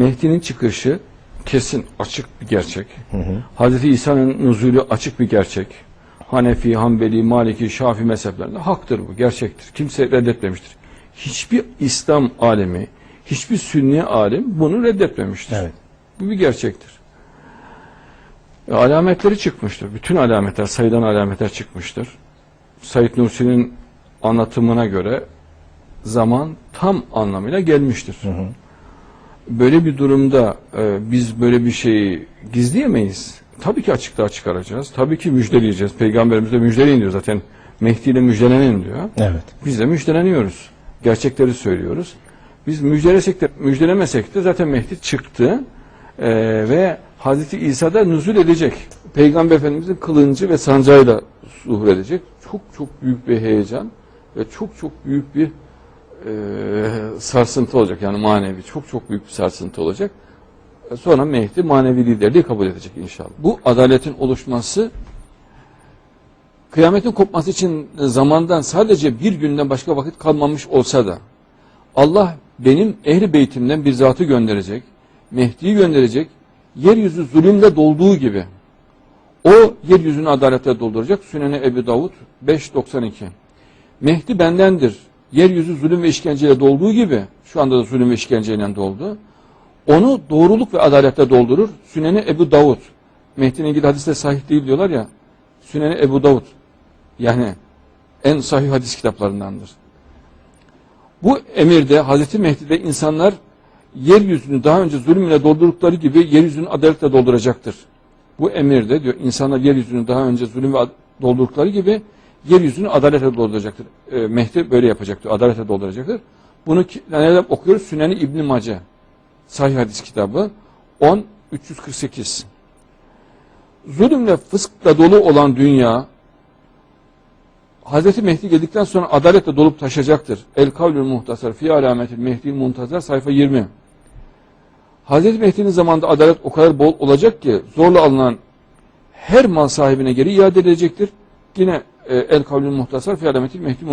Mehdi'nin çıkışı kesin açık bir gerçek. Hazreti İsa'nın nuzulü açık bir gerçek. Hanefi, Hanbeli, Maliki, Şafi mezheplerinde haktır bu, gerçektir. Kimse reddetmemiştir. Hiçbir İslam alemi, hiçbir Sünni alim bunu reddetmemiştir. Evet. Bu bir gerçektir. E, alametleri çıkmıştır. Bütün alametler, sayılan alametler çıkmıştır. Said Nursi'nin anlatımına göre zaman tam anlamıyla gelmiştir. Böyle bir durumda e, biz böyle bir şeyi gizleyemeyiz. Tabii ki açıklığa çıkaracağız. Tabii ki müjdeleyeceğiz. Peygamberimiz de müjdeleyin diyor zaten. Mehdi ile müjdelenin diyor. Evet. Biz de müjdeleniyoruz. Gerçekleri söylüyoruz. Biz müjdelesek de müjdelemesek de zaten Mehdi çıktı Ee, ve Hazreti İsa da nüzul edecek. Peygamber Efendimizin kılıncı ve sancağıyla zuhur edecek. Çok çok büyük bir heyecan ve çok çok büyük bir e, sarsıntı olacak. Yani manevi çok çok büyük bir sarsıntı olacak. E, Sonra Mehdi manevi liderliği kabul edecek inşallah. Bu adaletin oluşması kıyametin kopması için zamandan sadece bir günden başka vakit kalmamış olsa da Allah benim ehli beytimden bir zatı gönderecek, Mehdi'yi gönderecek, yeryüzü zulümle dolduğu gibi o yeryüzünü adaletle dolduracak. Sünene Ebu Davud 5.92 Mehdi bendendir. Yeryüzü zulüm ve işkenceyle dolduğu gibi, şu anda da zulüm ve işkenceyle doldu. Onu doğruluk ve adaletle doldurur. Süneni Ebu Davud. Mehdi'nin ilgili hadiste sahih değil diyorlar ya. Süneni Ebu Davud. Yani en sahih hadis kitaplarındandır. Bu emirde Hazreti Mehdi'de insanlar yeryüzünü daha önce zulümle doldurdukları gibi yeryüzünü adaletle dolduracaktır. Bu emirde diyor insanlar yeryüzünü daha önce zulüm ve doldurdukları gibi yeryüzünü adaletle dolduracaktır. E, Mehdi böyle yapacaktır. Adaletle dolduracaktır. Bunu nereden okuyoruz? Süneni İbn Mace. Sahih hadis kitabı 10 348. Zulümle fıskla dolu olan dünya Hazreti Mehdi geldikten sonra adaletle dolup taşacaktır. El kavlül muhtasar fi alametil Mehdi'l muntazar sayfa 20. Hazreti Mehdi'nin zamanında adalet o kadar bol olacak ki zorla alınan her mal sahibine geri iade edilecektir. Yine El kavlül muhtasar fi alametil Mehdi